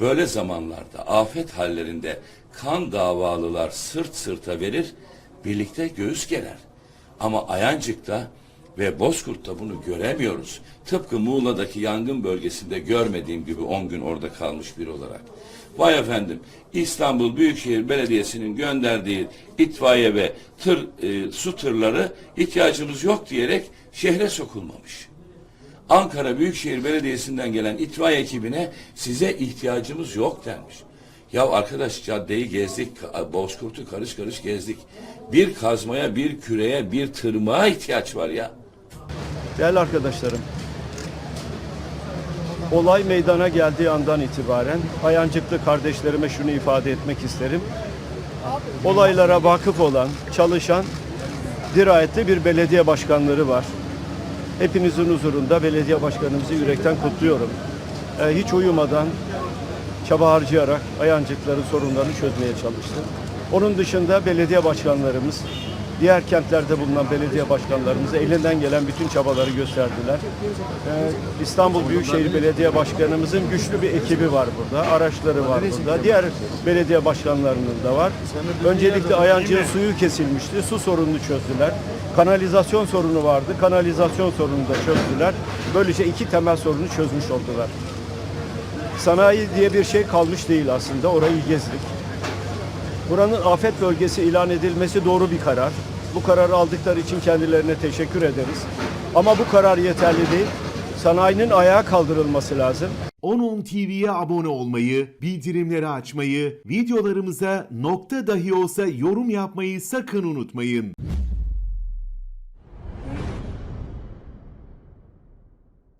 Böyle zamanlarda afet hallerinde kan davalılar sırt sırta verir, birlikte göğüs gerer. Ama Ayancık'ta ve Bozkurt'ta bunu göremiyoruz. Tıpkı Muğla'daki yangın bölgesinde görmediğim gibi 10 gün orada kalmış biri olarak. Vay efendim İstanbul Büyükşehir Belediyesi'nin gönderdiği itfaiye ve tır, e, su tırları ihtiyacımız yok diyerek şehre sokulmamış. Ankara Büyükşehir Belediyesi'nden gelen itfaiye ekibine size ihtiyacımız yok denmiş. Ya arkadaş caddeyi gezdik, Bozkurt'u karış karış gezdik. Bir kazmaya, bir küreye, bir tırmığa ihtiyaç var ya. Değerli arkadaşlarım, olay meydana geldiği andan itibaren Ayancıklı kardeşlerime şunu ifade etmek isterim. Olaylara vakıf olan, çalışan, dirayetli bir belediye başkanları var. Hepinizin huzurunda belediye başkanımızı yürekten kutluyorum. Ee, hiç uyumadan, çaba harcayarak Ayancıkların sorunlarını çözmeye çalıştı. Onun dışında belediye başkanlarımız, diğer kentlerde bulunan belediye başkanlarımız elinden gelen bütün çabaları gösterdiler. Ee, İstanbul Büyükşehir Belediye Başkanımızın güçlü bir ekibi var burada, araçları var burada. Diğer belediye başkanlarının da var. Öncelikle Ayancık'ın suyu kesilmişti, su sorununu çözdüler. Kanalizasyon sorunu vardı, kanalizasyon sorununu da çözdüler. Böylece iki temel sorunu çözmüş oldular. Sanayi diye bir şey kalmış değil aslında. Orayı gezdik. Buranın afet bölgesi ilan edilmesi doğru bir karar. Bu kararı aldıkları için kendilerine teşekkür ederiz. Ama bu karar yeterli değil. Sanayinin ayağa kaldırılması lazım. 10.10 TV'ye abone olmayı, bildirimleri açmayı, videolarımıza nokta dahi olsa yorum yapmayı sakın unutmayın.